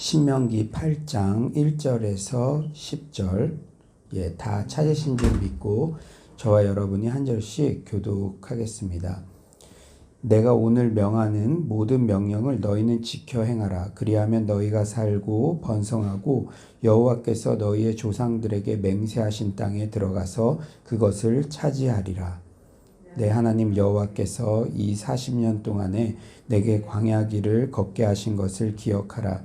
신명기 8장 1절에서 10절 예, 다 찾으신 줄 믿고 저와 여러분이 한 절씩 교독하겠습니다. 내가 오늘 명하는 모든 명령을 너희는 지켜 행하라. 그리하면 너희가 살고 번성하고 여호와께서 너희의 조상들에게 맹세하신 땅에 들어가서 그것을 차지하리라. 내 하나님 여호와께서 이 40년 동안에 내게 광야 길을 걷게 하신 것을 기억하라.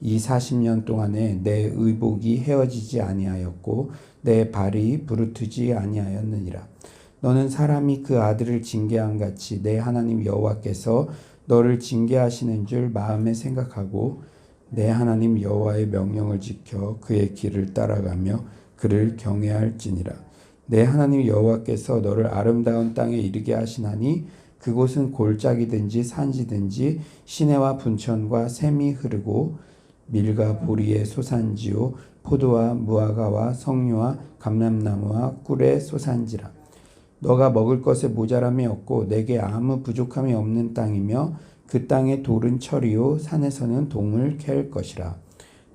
이 40년 동안에 내 의복이 헤어지지 아니하였고 내 발이 부르트지 아니하였느니라. 너는 사람이 그 아들을 징계한 같이 내 하나님 여호와께서 너를 징계하시는 줄 마음에 생각하고 내 하나님 여호와의 명령을 지켜 그의 길을 따라가며 그를 경외할지니라. 내 하나님 여호와께서 너를 아름다운 땅에 이르게 하시나니 그곳은 골짜기든지 산지든지 시내와 분천과 샘이 흐르고 밀과 보리의 소산지요 포도와 무화과와 석류와 감람나무와 꿀의 소산지라 너가 먹을 것에 모자람이 없고 내게 아무 부족함이 없는 땅이며 그 땅의 돌은 철이요 산에서는 동을 캘 것이라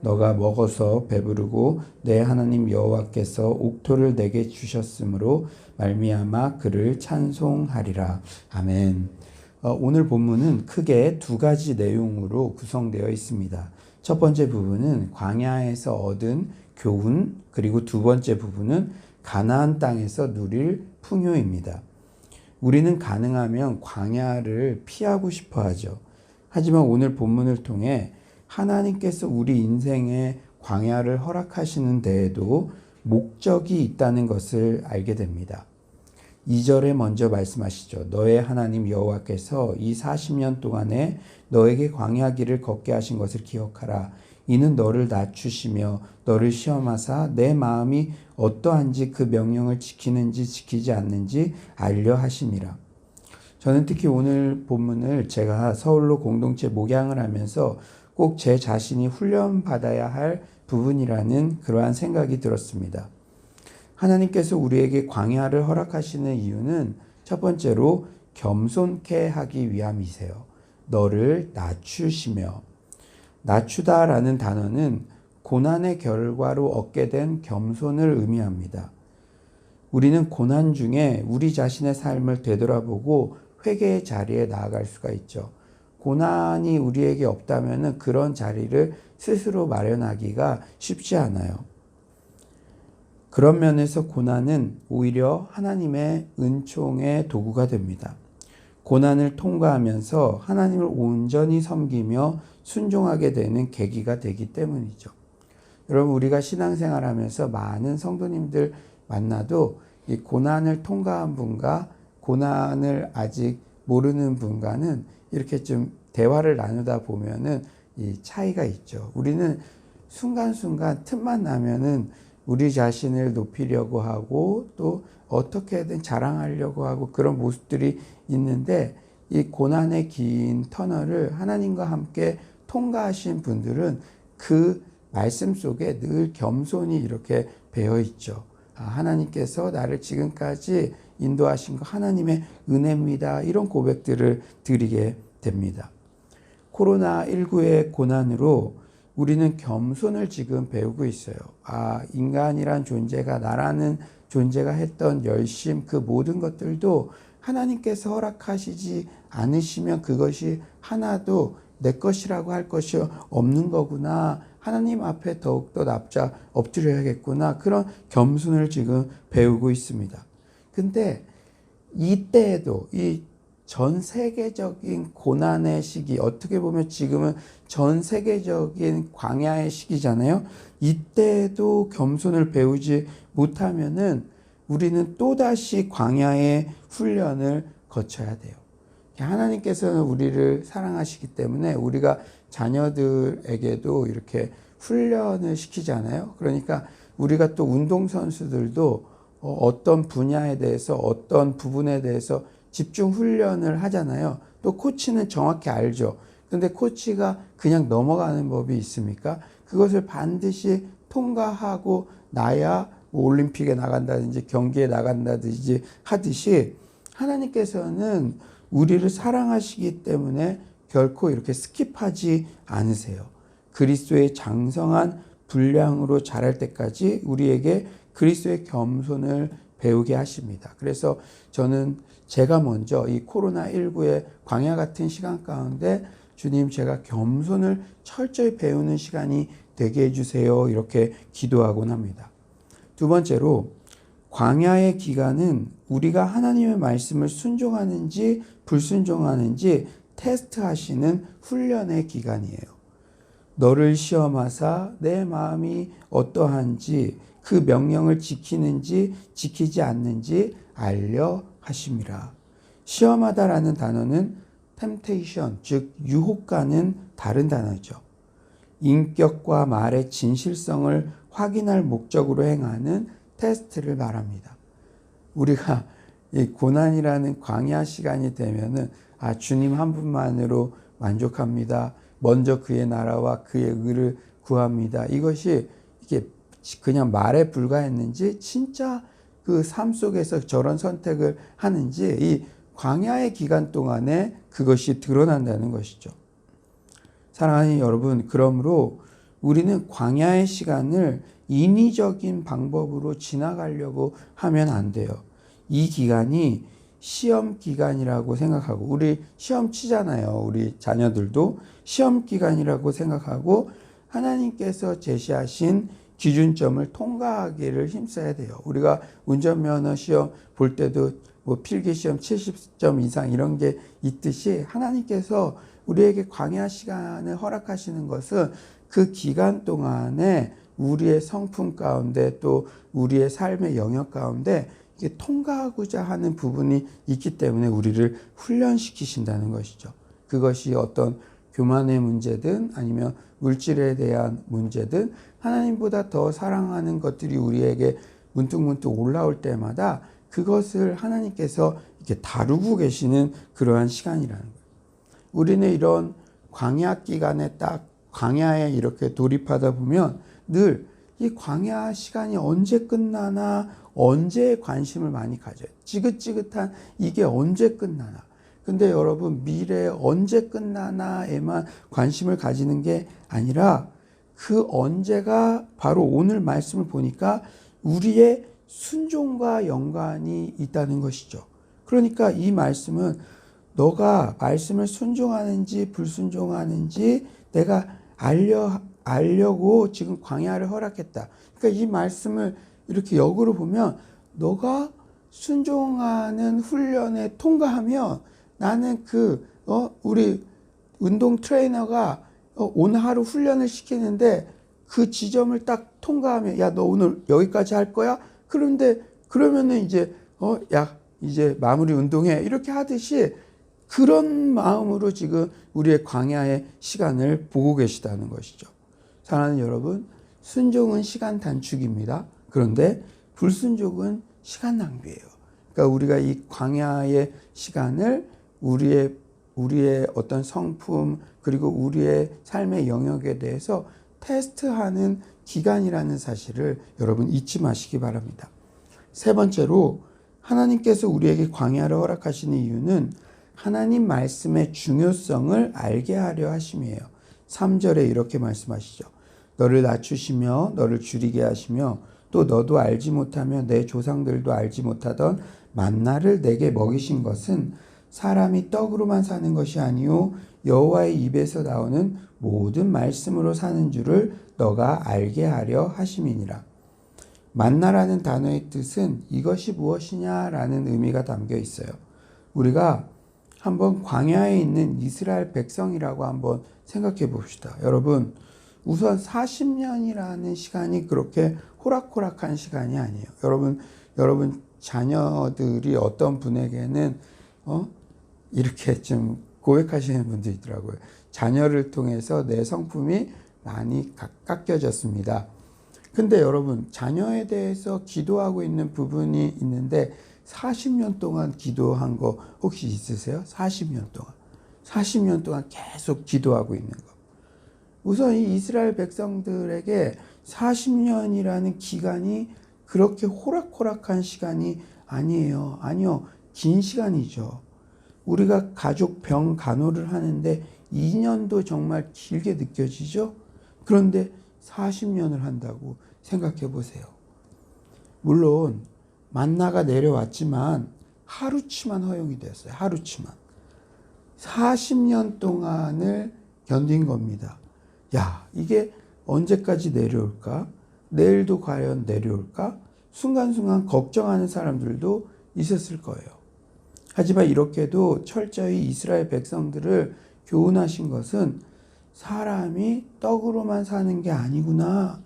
너가 먹어서 배부르고 내 하나님 여호와께서 옥토를 내게 주셨으므로 말미암아 그를 찬송하리라 아멘. 어, 오늘 본문은 크게 두 가지 내용으로 구성되어 있습니다. 첫 번째 부분은 광야에서 얻은 교훈, 그리고 두 번째 부분은 가나안 땅에서 누릴 풍요입니다. 우리는 가능하면 광야를 피하고 싶어 하죠. 하지만 오늘 본문을 통해 하나님께서 우리 인생에 광야를 허락하시는 데에도 목적이 있다는 것을 알게 됩니다. 2절에 먼저 말씀하시죠. 너의 하나님 여호와께서 이 40년 동안에 너에게 광야 길을 걷게 하신 것을 기억하라. 이는 너를 낮추시며 너를 시험하사 내 마음이 어떠한지 그 명령을 지키는지 지키지 않는지 알려 하심이라. 저는 특히 오늘 본문을 제가 서울로 공동체 목양을 하면서 꼭 제 자신이 훈련받아야 할 부분이라는 그러한 생각이 들었습니다. 하나님께서 우리에게 광야를 허락하시는 이유는 첫 번째로 겸손케 하기 위함이세요. 너를 낮추시며 낮추다라는 단어는 고난의 결과로 얻게 된 겸손을 의미합니다. 우리는 고난 중에 우리 자신의 삶을 되돌아보고 회개의 자리에 나아갈 수가 있죠. 고난이 우리에게 없다면 그런 자리를 스스로 마련하기가 쉽지 않아요. 그런 면에서 고난은 오히려 하나님의 은총의 도구가 됩니다. 고난을 통과하면서 하나님을 온전히 섬기며 순종하게 되는 계기가 되기 때문이죠. 여러분, 우리가 신앙생활 하면서 많은 성도님들 만나도 이 고난을 통과한 분과 고난을 아직 모르는 분과는 이렇게 좀 대화를 나누다 보면은 이 차이가 있죠. 우리는 순간순간 틈만 나면은 우리 자신을 높이려고 하고 또 어떻게든 자랑하려고 하고 그런 모습들이 있는데 이 고난의 긴 터널을 하나님과 함께 통과하신 분들은 그 말씀 속에 늘 겸손히 이렇게 배어 있죠. 아, 하나님께서 나를 지금까지 인도하신 거 하나님의 은혜입니다. 이런 고백들을 드리게 됩니다. 코로나19의 고난으로 우리는 겸손을 지금 배우고 있어요. 아, 인간이란 존재가 나라는 존재가 했던 열심 그 모든 것들도 하나님께서 허락하시지 않으시면 그것이 하나도 내 것이라고 할 것이 없는 거구나. 하나님 앞에 더욱더 납작 엎드려야겠구나. 그런 겸손을 지금 배우고 있습니다. 근데 이때에도 이 전 세계적인 고난의 시기, 어떻게 보면 지금은 전 세계적인 광야의 시기잖아요. 이때도 겸손을 배우지 못하면은 우리는 또다시 광야의 훈련을 거쳐야 돼요. 하나님께서는 우리를 사랑하시기 때문에 우리가 자녀들에게도 이렇게 훈련을 시키잖아요. 그러니까 우리가 또 운동선수들도 어, 어떤 분야에 대해서 어떤 부분에 대해서 집중 훈련을 하잖아요. 또 코치는 정확히 알죠. 근데 코치가 그냥 넘어가는 법이 있습니까? 그것을 반드시 통과하고 나야 뭐 올림픽에 나간다든지 경기에 나간다든지 하듯이 하나님께서는 우리를 사랑하시기 때문에 결코 이렇게 스킵하지 않으세요. 그리스도의 장성한 분량으로 자랄 때까지 우리에게 그리스도의 겸손을 배우게 하십니다. 그래서 저는 제가 먼저 이 코로나19의 광야 같은 시간 가운데 주님 제가 겸손을 철저히 배우는 시간이 되게 해주세요. 이렇게 기도하곤 합니다. 두 번째로 광야의 기간은 우리가 하나님의 말씀을 순종하는지 불순종하는지 테스트하시는 훈련의 기간이에요. 너를 시험하사 내 마음이 어떠한지 그 명령을 지키는지 지키지 않는지 알려 하심이라. 시험하다라는 단어는 temptation, 즉 유혹과는 다른 단어죠. 인격과 말의 진실성을 확인할 목적으로 행하는 테스트를 말합니다. 우리가 이 고난이라는 광야 시간이 되면은 아 주님 한 분만으로 만족합니다. 먼저 그의 나라와 그의 의를 구합니다. 이것이 이게 그냥 말에 불과했는지 진짜 그 삶 속에서 저런 선택을 하는지 이 광야의 기간 동안에 그것이 드러난다는 것이죠. 사랑하는 여러분, 그러므로 우리는 광야의 시간을 인위적인 방법으로 지나가려고 하면 안 돼요. 이 기간이 시험 기간이라고 생각하고 우리 시험 치잖아요. 우리 자녀들도 시험 기간이라고 생각하고 하나님께서 제시하신 기준점을 통과하기를 힘써야 돼요. 우리가 운전면허 시험 볼 때도 뭐 필기 시험 70점 이상 이런 게 있듯이 하나님께서 우리에게 광야 시간을 허락하시는 것은 그 기간 동안에 우리의 성품 가운데 또 우리의 삶의 영역 가운데 이게 통과하고자 하는 부분이 있기 때문에 우리를 훈련시키신다는 것이죠. 그것이 어떤 교만의 문제든 아니면 물질에 대한 문제든 하나님보다 더 사랑하는 것들이 우리에게 문득문득 올라올 때마다 그것을 하나님께서 이렇게 다루고 계시는 그러한 시간이라는 거예요. 우리는 이런 광야 기간에 딱 광야에 이렇게 돌입하다 보면 늘 이 광야 시간이 언제 끝나나 언제 관심을 많이 가져요. 지긋지긋한 이게 언제 끝나나. 근데 여러분 미래 언제 끝나나에만 관심을 가지는 게 아니라 그 언제가 바로 오늘 말씀을 보니까 우리의 순종과 연관이 있다는 것이죠. 그러니까 이 말씀은 너가 말씀을 순종하는지 불순종하는지 내가 알려 알려고 지금 광야를 허락했다. 그러니까 이 말씀을 이렇게 역으로 보면 너가 순종하는 훈련에 통과하면 나는 그 어, 우리 운동 트레이너가 어, 오늘 하루 훈련을 시키는데 그 지점을 딱 통과하면 야 너 오늘 여기까지 할 거야? 그런데 그러면은 이제 어 야 이제 마무리 운동해 이렇게 하듯이 그런 마음으로 지금 우리의 광야의 시간을 보고 계시다는 것이죠. 사랑하는 여러분, 순종은 시간 단축입니다. 그런데 불순종은 시간 낭비예요. 그러니까 우리가 이 광야의 시간을 우리의 우리의 어떤 성품 그리고 우리의 삶의 영역에 대해서 테스트하는 기간이라는 사실을 여러분 잊지 마시기 바랍니다. 세 번째로 하나님께서 우리에게 광야를 허락하시는 이유는 하나님 말씀의 중요성을 알게 하려 하심이에요. 3절에 이렇게 말씀하시죠. 너를 낮추시며 너를 줄이게 하시며 또 너도 알지 못하며 내 조상들도 알지 못하던 만나를 내게 먹이신 것은 사람이 떡으로만 사는 것이 아니요 여호와의 입에서 나오는 모든 말씀으로 사는 줄을 너가 알게 하려 하심이니라. 만나라는 단어의 뜻은 이것이 무엇이냐라는 의미가 담겨 있어요. 우리가 한번 광야에 있는 이스라엘 백성이라고 한번 생각해 봅시다. 여러분, 우선 40년이라는 시간이 그렇게 호락호락한 시간이 아니에요. 여러분, 여러분 자녀들이 어떤 분에게는 어? 이렇게 좀 고백하시는 분도 있더라고요. 자녀를 통해서 내 성품이 많이 각- 깎여졌습니다. 근데 여러분, 자녀에 대해서 기도하고 있는 부분이 있는데 40년 동안 기도한 거 혹시 있으세요? 40년 동안. 40년 동안 계속 기도하고 있는 거. 우선 이 이스라엘 백성들에게 40년이라는 기간이 그렇게 호락호락한 시간이 아니에요. 아니요. 긴 시간이죠. 우리가 가족 병 간호를 하는데 2년도 정말 길게 느껴지죠? 그런데 40년을 한다고 생각해 보세요. 물론 만나가 내려왔지만 하루치만 허용이 됐어요. 하루치만. 40년 동안을 견딘 겁니다. 야, 이게 언제까지 내려올까? 내일도 과연 내려올까? 순간순간 걱정하는 사람들도 있었을 거예요. 하지만 이렇게도 철저히 이스라엘 백성들을 교훈하신 것은 사람이 떡으로만 사는 게 아니구나.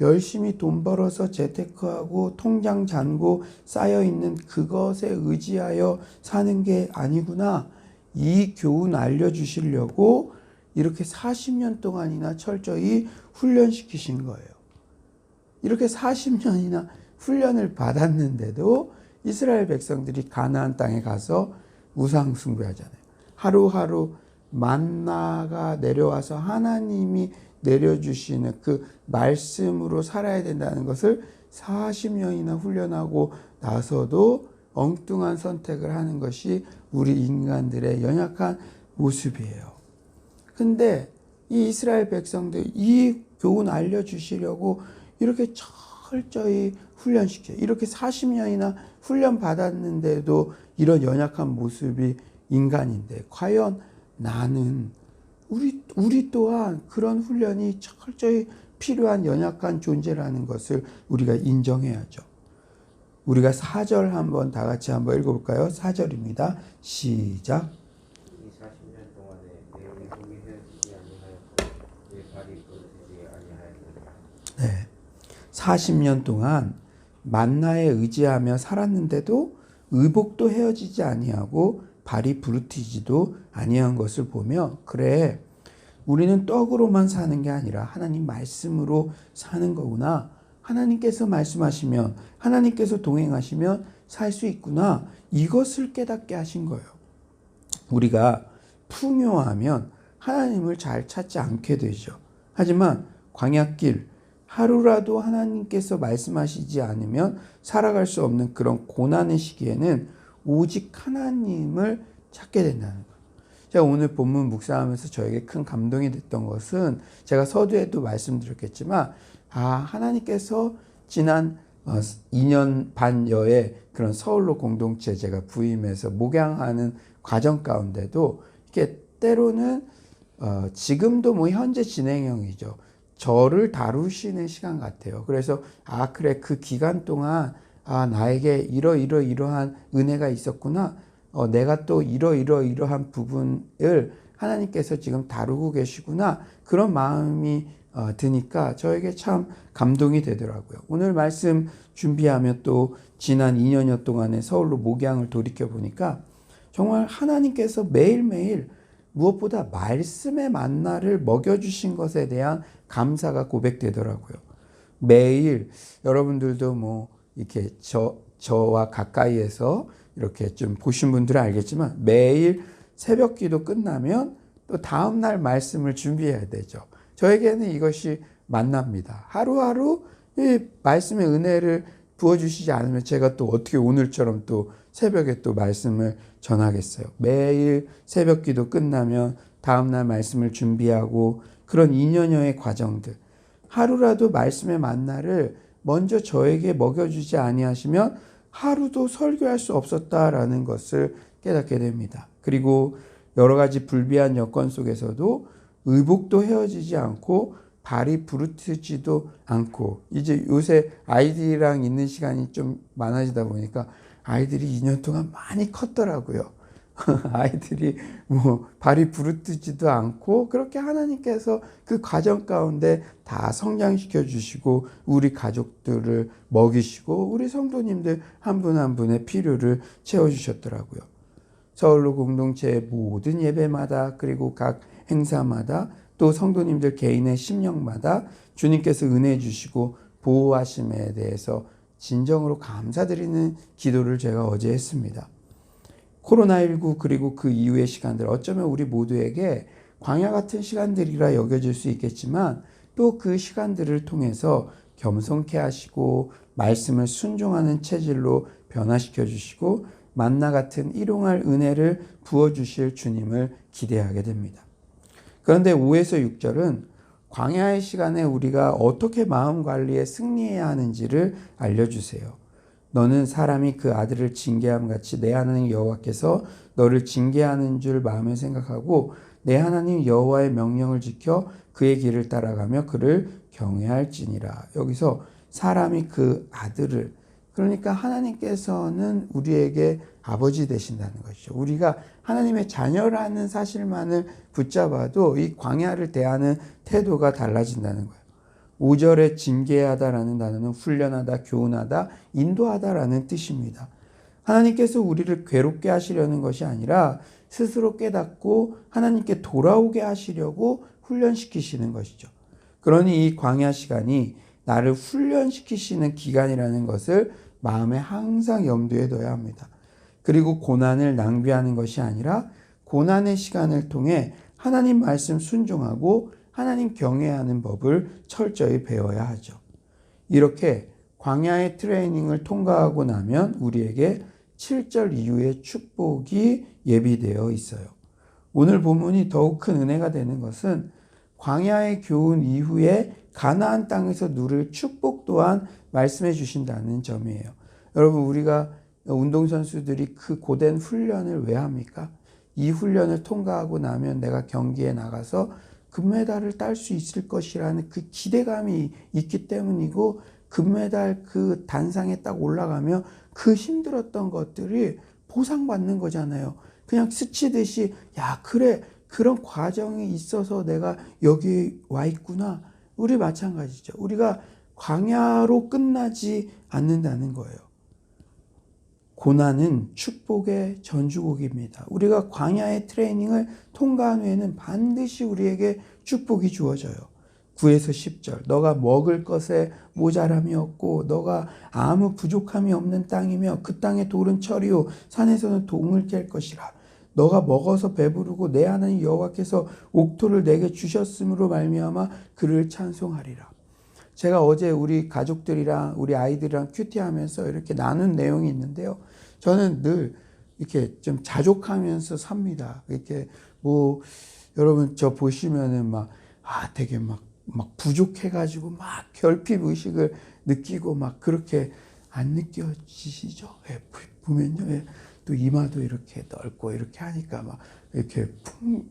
열심히 돈 벌어서 재테크하고 통장 잔고 쌓여 있는 그것에 의지하여 사는 게 아니구나. 이 교훈 알려주시려고 이렇게 40년 동안이나 철저히 훈련시키신 거예요. 이렇게 40년이나 훈련을 받았는데도 이스라엘 백성들이 가나안 땅에 가서 우상 숭배하잖아요. 하루하루 만나가 내려와서 하나님이 내려주시는 그 말씀으로 살아야 된다는 것을 40년이나 훈련하고 나서도 엉뚱한 선택을 하는 것이 우리 인간들의 연약한 모습이에요. 근데 이 이스라엘 백성들 이 교훈 알려주시려고 이렇게 철저히 훈련시켜. 이렇게 40년이나 훈련 받았는데도 이런 연약한 모습이 인간인데 과연 나는 우리 우리 또한 그런 훈련이 철저히 필요한 연약한 존재라는 것을 우리가 인정해야죠. 우리가 4절 한번 다 같이 한번 읽어볼까요? 4절입니다. 시작. 이 40년 동안에 내 의복이 되어지지 아니하였고 내 발이 부러지지 아니하였느냐 네. 40년 동안 만나에 의지하며 살았는데도 의복도 헤어지지 아니하고 발이 부르티지도 아니한 것을 보며 그래 우리는 떡으로만 사는 게 아니라 하나님 말씀으로 사는 거구나. 하나님께서 말씀하시면 하나님께서 동행하시면 살 수 있구나. 이것을 깨닫게 하신 거예요. 우리가 풍요하면 하나님을 잘 찾지 않게 되죠. 하지만 광야길 하루라도 하나님께서 말씀하시지 않으면 살아갈 수 없는 그런 고난의 시기에는 오직 하나님을 찾게 된다는 거예요. 제가 오늘 본문 묵상하면서 저에게 큰 감동이 됐던 것은 제가 서두에도 말씀드렸겠지만 아 하나님께서 지난 2년 반여의 그런 서울로 공동체 제가 부임해서 목양하는 과정 가운데도 이렇게 때로는 어, 지금도 뭐 현재 진행형이죠. 저를 다루시는 시간 같아요. 그래서 아 그래 그 기간 동안 아 나에게 이러 이러 이러한 은혜가 있었구나. 어, 내가 또 이러 이러 이러한 부분을 하나님께서 지금 다루고 계시구나. 그런 마음이 어, 드니까 저에게 참 감동이 되더라고요. 오늘 말씀 준비하며 또 지난 2년여 동안의 서울로 목양을 돌이켜 보니까 정말 하나님께서 매일매일 무엇보다 말씀의 만나를 먹여주신 것에 대한 감사가 고백되더라고요. 매일 여러분들도 뭐 이렇게 저, 저와 가까이에서 이렇게 좀 보신 분들은 알겠지만 매일 새벽 기도 끝나면 또 다음날 말씀을 준비해야 되죠. 저에게는 이것이 만납니다. 하루하루 이 말씀의 은혜를 부어주시지 않으면 제가 또 어떻게 오늘처럼 또 새벽에 또 말씀을 전하겠어요. 매일 새벽 기도 끝나면 다음날 말씀을 준비하고 그런 2년여의 과정들. 하루라도 말씀의 만나를 먼저 저에게 먹여주지 아니하시면 하루도 설교할 수 없었다라는 것을 깨닫게 됩니다. 그리고 여러 가지 불비한 여건 속에서도 의복도 헤어지지 않고 발이 부르트지도 않고 이제 요새 아이들이랑 있는 시간이 좀 많아지다 보니까 아이들이 2년 동안 많이 컸더라고요. 아이들이 뭐 발이 부르트지도 않고 그렇게 하나님께서 그 과정 가운데 다 성장시켜 주시고 우리 가족들을 먹이시고 우리 성도님들 한분한 분의 필요를 채워 주셨더라고요. 서울로 공동체의 모든 예배마다 그리고 각 행사마다 또 성도님들 개인의 심령마다 주님께서 은혜 주시고 보호하심에 대해서 진정으로 감사드리는 기도를 제가 어제 했습니다. 코로나19 그리고 그 이후의 시간들 어쩌면 우리 모두에게 광야 같은 시간들이라 여겨질 수 있겠지만 또 그 시간들을 통해서 겸손케 하시고 말씀을 순종하는 체질로 변화시켜 주시고 만나 같은 일용할 은혜를 부어 주실 주님을 기대하게 됩니다. 그런데 5에서 6절은 광야의 시간에 우리가 어떻게 마음 관리에 승리해야 하는지를 알려주세요. 너는 사람이 그 아들을 징계함 같이 내 하나님 여호와께서 너를 징계하는 줄 마음에 생각하고 내 하나님 여호와의 명령을 지켜 그의 길을 따라가며 그를 경외할지니라. 여기서 사람이 그 아들을 그러니까 하나님께서는 우리에게 아버지 되신다는 것이죠. 우리가 하나님의 자녀라는 사실만을 붙잡아도 이 광야를 대하는 태도가 달라진다는 거예요. 5절에 징계하다라는 단어는 훈련하다, 교훈하다, 인도하다라는 뜻입니다. 하나님께서 우리를 괴롭게 하시려는 것이 아니라 스스로 깨닫고 하나님께 돌아오게 하시려고 훈련시키시는 것이죠. 그러니 이 광야 시간이 나를 훈련시키시는 기간이라는 것을 마음에 항상 염두에 둬야 합니다. 그리고 고난을 낭비하는 것이 아니라 고난의 시간을 통해 하나님 말씀 순종하고 하나님 경외하는 법을 철저히 배워야 하죠. 이렇게 광야의 트레이닝을 통과하고 나면 우리에게 7절 이후의 축복이 예비되어 있어요. 오늘 본문이 더욱 큰 은혜가 되는 것은 광야의 교훈 이후에 가나안 땅에서 누릴 축복 또한 말씀해 주신다는 점이에요. 여러분 우리가 운동선수들이 그 고된 훈련을 왜 합니까? 이 훈련을 통과하고 나면 내가 경기에 나가서 금메달을 딸 수 있을 것이라는 그 기대감이 있기 때문이고 금메달 그 단상에 딱 올라가면 그 힘들었던 것들이 보상받는 거잖아요. 그냥 스치듯이 야 그래 그런 과정이 있어서 내가 여기 와 있구나. 우리 마찬가지죠. 우리가 광야로 끝나지 않는다는 거예요. 고난은 축복의 전주곡입니다. 우리가 광야의 트레이닝을 통과한 후에는 반드시 우리에게 축복이 주어져요. 9에서 10절. 너가 먹을 것에 모자람이 없고 너가 아무 부족함이 없는 땅이며 그 땅의 돌은 철이요 산에서는 동을 깰 것이라. 너가 먹어서 배부르고 내 하나님 여호와께서 옥토를 내게 주셨으므로 말미암아 그를 찬송하리라. 제가 어제 우리 가족들이랑 우리 아이들이랑 큐티하면서 이렇게 나눈 내용이 있는데요. 저는 늘 이렇게 좀 자족하면서 삽니다. 이렇게 뭐 여러분 저 보시면은 막 아 되게 막막 부족해가지고 막 결핍 의식을 느끼고 막 그렇게 안 느껴지시죠? 예, 보면요, 예, 또 이마도 이렇게 넓고 이렇게 하니까 막 이렇게 풍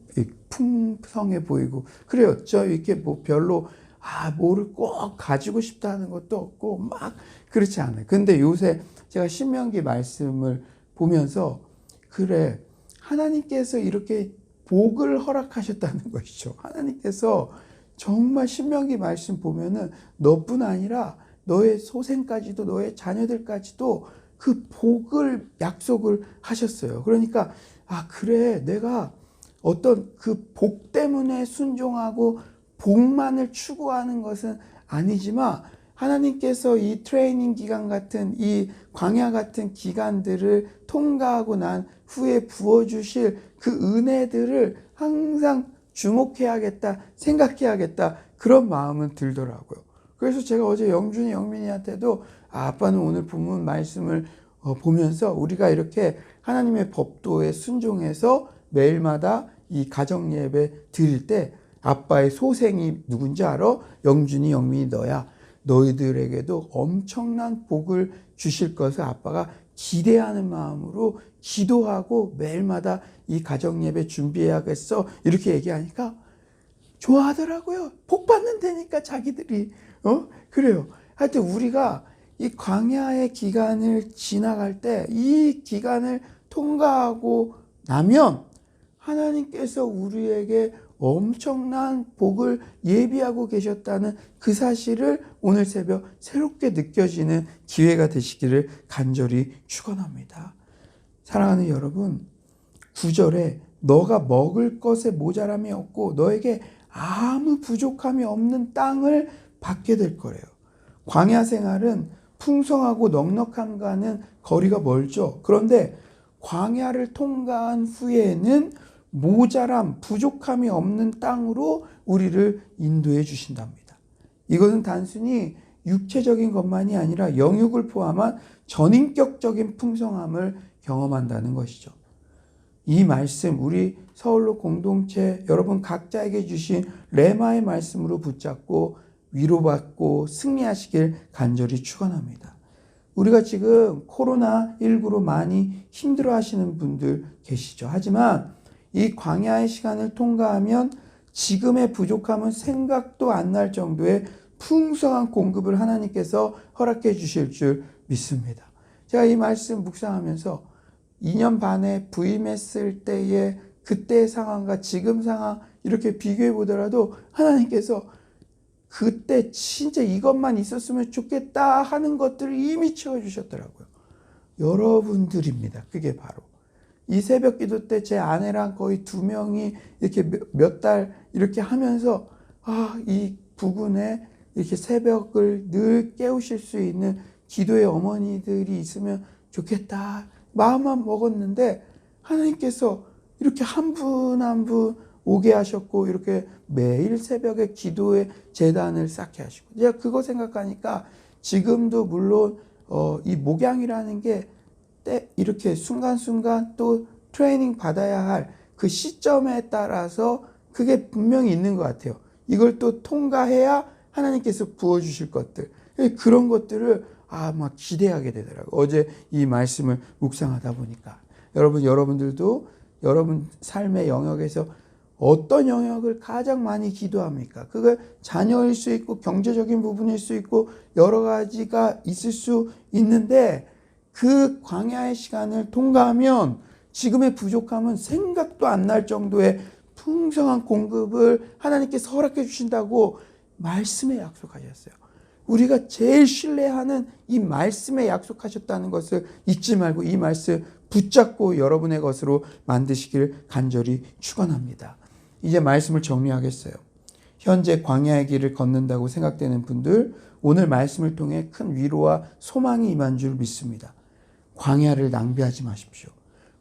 풍성해 보이고 그래요. 저 이렇게 뭐 별로 아 뭐를 꼭 가지고 싶다는 것도 없고 막 그렇지 않아요. 근데 요새 제가 신명기 말씀을 보면서 그래 하나님께서 이렇게 복을 허락하셨다는 것이죠. 하나님께서 정말 신명기 말씀 보면은 너뿐 아니라 너의 소생까지도 너의 자녀들까지도 그 복을 약속을 하셨어요. 그러니까 아 그래 내가 어떤 그 복 때문에 순종하고 복만을 추구하는 것은 아니지만 하나님께서 이 트레이닝 기간 같은 이 광야 같은 기간들을 통과하고 난 후에 부어주실 그 은혜들을 항상 주목해야겠다, 생각해야겠다, 그런 마음은 들더라고요. 그래서 제가 어제 영준이, 영민이한테도 아, 아빠는 오늘 본문 말씀을 어, 보면서 우리가 이렇게 하나님의 법도에 순종해서 매일마다 이 가정 예배 드릴 때 아빠의 소생이 누군지 알아? 영준이, 영민이 너야. 너희들에게도 엄청난 복을 주실 것을 아빠가 기대하는 마음으로 기도하고 매일마다 이 가정 예배 준비해야겠어. 이렇게 얘기하니까 좋아하더라고요. 복 받는다니까 자기들이. 어? 그래요. 하여튼 우리가 이 광야의 기간을 지나갈 때 이 기간을 통과하고 나면 하나님께서 우리에게 엄청난 복을 예비하고 계셨다는 그 사실을 오늘 새벽 새롭게 느껴지는 기회가 되시기를 간절히 축원합니다. 사랑하는 여러분, 9절에 너가 먹을 것에 모자람이 없고 너에게 아무 부족함이 없는 땅을 받게 될 거래요. 광야 생활은 풍성하고 넉넉함과는 거리가 멀죠. 그런데 광야를 통과한 후에는 모자람, 부족함이 없는 땅으로 우리를 인도해 주신답니다. 이것은 단순히 육체적인 것만이 아니라 영육을 포함한 전인격적인 풍성함을 경험한다는 것이죠. 이 말씀, 우리 서울로 공동체 여러분 각자에게 주신 레마의 말씀으로 붙잡고 위로받고 승리하시길 간절히 축원합니다. 우리가 지금 코로나19로 많이 힘들어 하시는 분들 계시죠. 하지만 이 광야의 시간을 통과하면 지금의 부족함은 생각도 안 날 정도의 풍성한 공급을 하나님께서 허락해 주실 줄 믿습니다. 제가 이 말씀 묵상하면서 2년 반에 부임했을 때의 그때의 상황과 지금 상황 이렇게 비교해 보더라도 하나님께서 그때 진짜 이것만 있었으면 좋겠다 하는 것들을 이미 채워주셨더라고요. 여러분들입니다. 그게 바로. 이 새벽 기도 때 제 아내랑 거의 두 명이 이렇게 몇 달 이렇게 하면서 아, 이 부근에 이렇게 새벽을 늘 깨우실 수 있는 기도의 어머니들이 있으면 좋겠다. 마음만 먹었는데 하나님께서 이렇게 한 분 한분 오게 하셨고 이렇게 매일 새벽에 기도의 재단을 쌓게 하시고 제가 그거 생각하니까 지금도 물론 어, 이 목양이라는 게 때 이렇게 순간순간 또 트레이닝 받아야 할 그 시점에 따라서 그게 분명히 있는 것 같아요. 이걸 또 통과해야 하나님께서 부어주실 것들 그런 것들을 아 막 기대하게 되더라고요. 어제 이 말씀을 묵상하다 보니까 여러분 여러분들도 여러분 삶의 영역에서 어떤 영역을 가장 많이 기도합니까? 그게 자녀일 수 있고 경제적인 부분일 수 있고 여러 가지가 있을 수 있는데 그 광야의 시간을 통과하면 지금의 부족함은 생각도 안 날 정도의 풍성한 공급을 하나님께서 허락해 주신다고 말씀에 약속하셨어요. 우리가 제일 신뢰하는 이 말씀에 약속하셨다는 것을 잊지 말고 이 말씀 붙잡고 여러분의 것으로 만드시길 간절히 축원합니다. 이제 말씀을 정리하겠어요. 현재 광야의 길을 걷는다고 생각되는 분들 오늘 말씀을 통해 큰 위로와 소망이 임한 줄 믿습니다. 광야를 낭비하지 마십시오.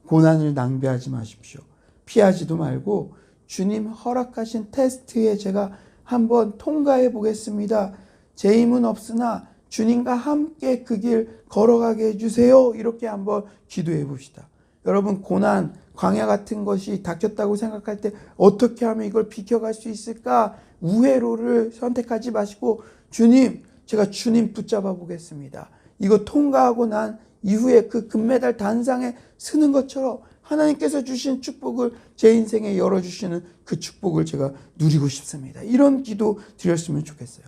고난을 낭비하지 마십시오. 피하지도 말고 주님 허락하신 테스트에 제가 한번 통과해 보겠습니다. 제 힘은 없으나 주님과 함께 그 길 걸어가게 해주세요. 이렇게 한번 기도해 봅시다. 여러분, 고난, 광야 같은 것이 닥쳤다고 생각할 때 어떻게 하면 이걸 비켜갈 수 있을까? 우회로를 선택하지 마시고 주님, 제가 주님 붙잡아 보겠습니다. 이거 통과하고 난 이후에 그 금메달 단상에 서는 것처럼 하나님께서 주신 축복을 제 인생에 열어주시는 그 축복을 제가 누리고 싶습니다. 이런 기도 드렸으면 좋겠어요.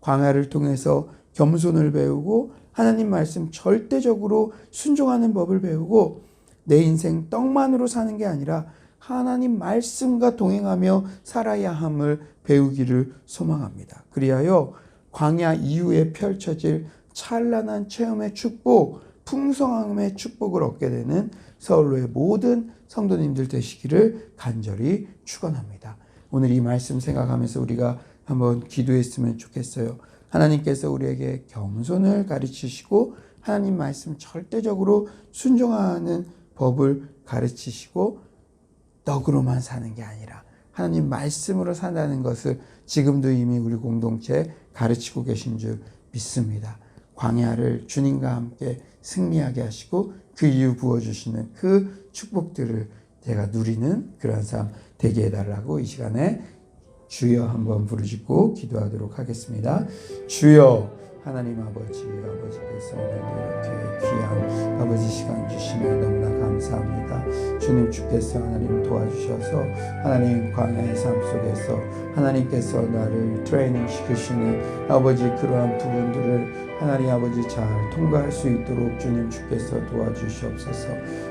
광야를 통해서 겸손을 배우고 하나님 말씀 절대적으로 순종하는 법을 배우고 내 인생 떡만으로 사는 게 아니라 하나님 말씀과 동행하며 살아야 함을 배우기를 소망합니다. 그리하여 광야 이후에 펼쳐질 찬란한 체험의 축복, 풍성함의 축복을 얻게 되는 서울로의 모든 성도님들 되시기를 간절히 축원합니다. 오늘 이 말씀 생각하면서 우리가 한번 기도했으면 좋겠어요. 하나님께서 우리에게 겸손을 가르치시고 하나님 말씀 절대적으로 순종하는 법을 가르치시고 떡으로만 사는 게 아니라 하나님 말씀으로 산다는 것을 지금도 이미 우리 공동체 가르치고 계신 줄 믿습니다. 광야를 주님과 함께 승리하게 하시고 그 이후 부어주시는 그 축복들을 제가 누리는 그러한 삶 되게 해달라고 이 시간에 주여 한번 부르짖고 기도하도록 하겠습니다. 주여 하나님 아버지 아버지께서 오늘도 이렇게 귀한 아버지 시간 주시면 너무나 감사합니다. 주님 주께서 하나님 도와주셔서 하나님 광야의 삶 속에서 하나님께서 나를 트레이닝 시키시는 아버지 그러한 부분들을 하나님 아버지 잘 통과할 수 있도록 주님 주께서 도와주시옵소서.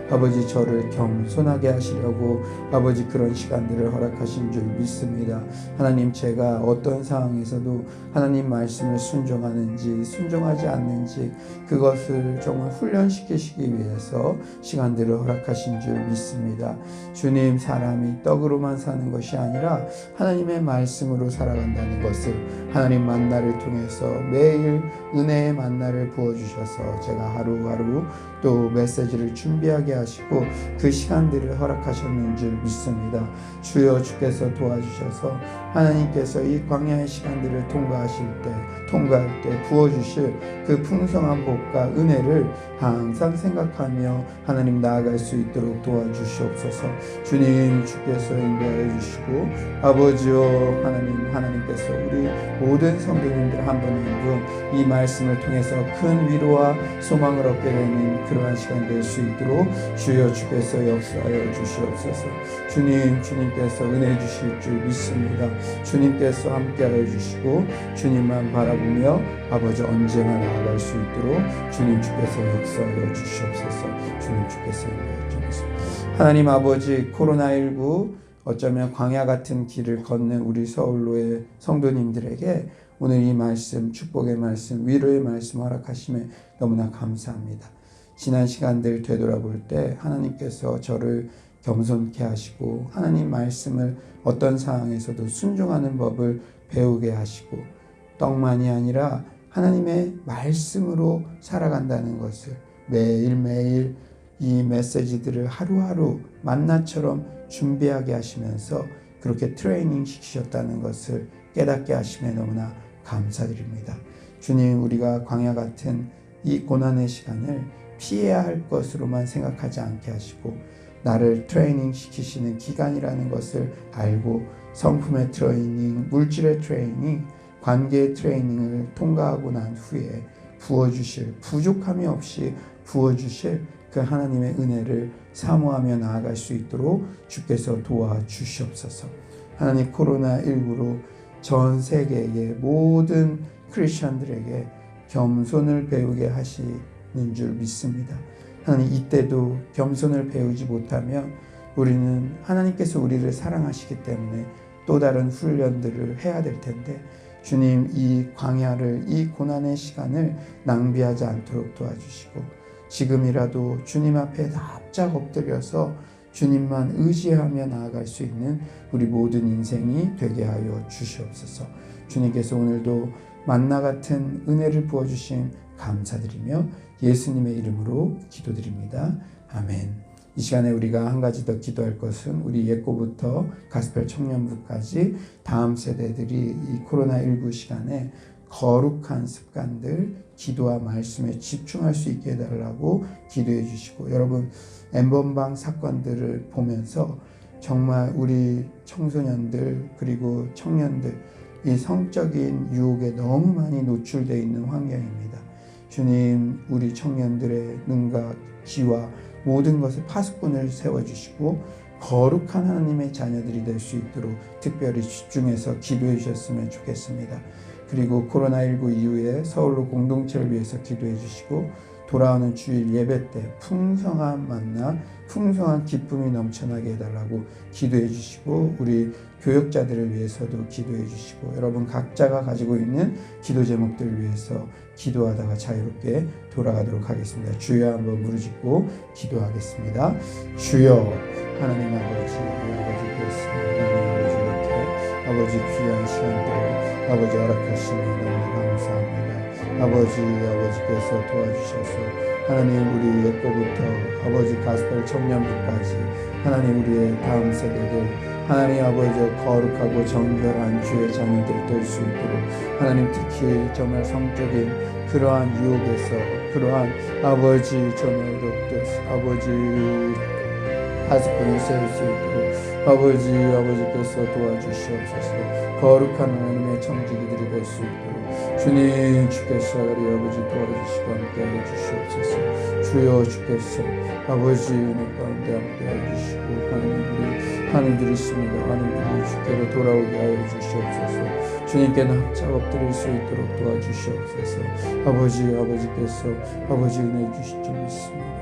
아버지 저를 겸손하게 하시려고 아버지 그런 시간들을 허락하신 줄 믿습니다. 하나님 제가 어떤 상황에서도 하나님 말씀을 순종하는지 순종하지 않는지 그것을 정말 훈련시키시기 위해서 시간들을 허락하신 줄 믿습니다. 주님 사람이 떡으로만 사는 것이 아니라 하나님의 말씀으로 살아간다는 것을 하나님 만나를 통해서 매일 은혜 의 만나를 부어 주셔서 제가 하루하루 또 메시지를 준비하게 하시고 그 시간들을 허락하셨는 줄 믿습니다. 주여 주께서 도와주셔서 하나님께서 이 광야의 시간들을 통과하실 때 통과할 때 부어 주실 그 풍성한 복과 은혜를 항상 생각하며 하나님 나아갈 수 있도록 도와주시옵소서. 주님 주께서 인도하여 주시고 아버지요 하나님 하나님께서 우리 모든 성도님들 한 분 한 분 이 말씀을 통해서 큰 위로와 소망을 얻게 되는 그러한 시간 될 수 있도록 주여 주께서 역사하여 주시옵소서. 주님 주님께서 은혜 주실 줄 믿습니다. 주님께서 함께하여 주시고 주님만 바라보 며 아버지 언제나 나아갈 수 있도록 주님 주께서 역사하여 주시옵소서. 주님 주께서 인도하여 주옵소서. 하나님 아버지 코로나19 어쩌면 광야 같은 길을 걷는 우리 서울로의 성도님들에게 오늘 이 말씀 축복의 말씀 위로의 말씀 허락하심에 너무나 감사합니다. 지난 시간들 되돌아볼 때 하나님께서 저를 겸손케 하시고 하나님 말씀을 어떤 상황에서도 순종하는 법을 배우게 하시고 떡만이 아니라 하나님의 말씀으로 살아간다는 것을 매일매일 이 메시지들을 하루하루 만나처럼 준비하게 하시면서 그렇게 트레이닝 시키셨다는 것을 깨닫게 하심에 너무나 감사드립니다. 주님, 우리가 광야 같은 이 고난의 시간을 피해야 할 것으로만 생각하지 않게 하시고 나를 트레이닝 시키시는 기간이라는 것을 알고 성품의 트레이닝, 물질의 트레이닝, 관계의 트레이닝을 통과하고 난 후에 부어주실 부족함이 없이 부어주실 그 하나님의 은혜를 사모하며 나아갈 수 있도록 주께서 도와주시옵소서. 하나님 코로나19로 전 세계의 모든 크리스천들에게 겸손을 배우게 하시는 줄 믿습니다. 하나님 이때도 겸손을 배우지 못하면 우리는 하나님께서 우리를 사랑하시기 때문에 또 다른 훈련들을 해야 될 텐데 주님 이 광야를 이 고난의 시간을 낭비하지 않도록 도와주시고 지금이라도 주님 앞에 납작 엎드려서 주님만 의지하며 나아갈 수 있는 우리 모든 인생이 되게 하여 주시옵소서. 주님께서 오늘도 만나 같은 은혜를 부어 주심 감사드리며 예수님의 이름으로 기도드립니다. 아멘. 이 시간에 우리가 한 가지 더 기도할 것은 우리 예고부터 가스펠 청년부까지 다음 세대들이 이 코로나19 시간에 거룩한 습관들, 기도와 말씀에 집중할 수 있게 해달라고 기도해 주시고 여러분 엠번방 사건들을 보면서 정말 우리 청소년들 그리고 청년들 이 성적인 유혹에 너무 많이 노출되어 있는 환경입니다. 주님 우리 청년들의 눈과 귀와 모든 것에 파수꾼을 세워주시고 거룩한 하나님의 자녀들이 될 수 있도록 특별히 집중해서 기도해 주셨으면 좋겠습니다. 그리고 코로나19 이후에 서울로 공동체를 위해서 기도해 주시고 돌아오는 주일 예배 때 풍성한 만나, 풍성한 기쁨이 넘쳐나게 해달라고 기도해 주시고 우리 교역자들을 위해서도 기도해 주시고 여러분 각자가 가지고 있는 기도 제목들을 위해서 기도하다가 자유롭게 돌아가도록 하겠습니다. 주여 한번 무릎짓고 기도하겠습니다. 주여 하나님 아버지 아버지. 하나님 아버지 이렇게 아버지 귀한 시간들을 아버지 허락하시니 너무 감사합니다. 아버지 아버지께서 도와주셔서 하나님 우리 옛거부터 아버지 가스펠 청년부까지 하나님 우리의 다음 세대들 하나님 아버지 거룩하고 정결한 주의 자녀들이 될수 있도록 하나님 특히 정말 성적인 그러한 유혹에서 그러한 아버지 정말 롭듯 아버지 파수꾼을 세울 수 있도록 아버지 아버지께서 도와주시옵소서. 거룩한 하나님의 청지기들이 될 수 있도록 주님 주께서 우리 아버지 도와주시고 함께하여 주시옵소서. 주여 주께서 아버지 은혜 가운데 함께하여 주시고 하나님 우리 하늘들이 있습니다. 하늘들이 주께로 돌아오게 하여 주시옵소서. 주님께는 합작 엎드릴 수 있도록 도와주시옵소서. 아버지 아버지께서 아버지 은혜 주실 줄 믿습니다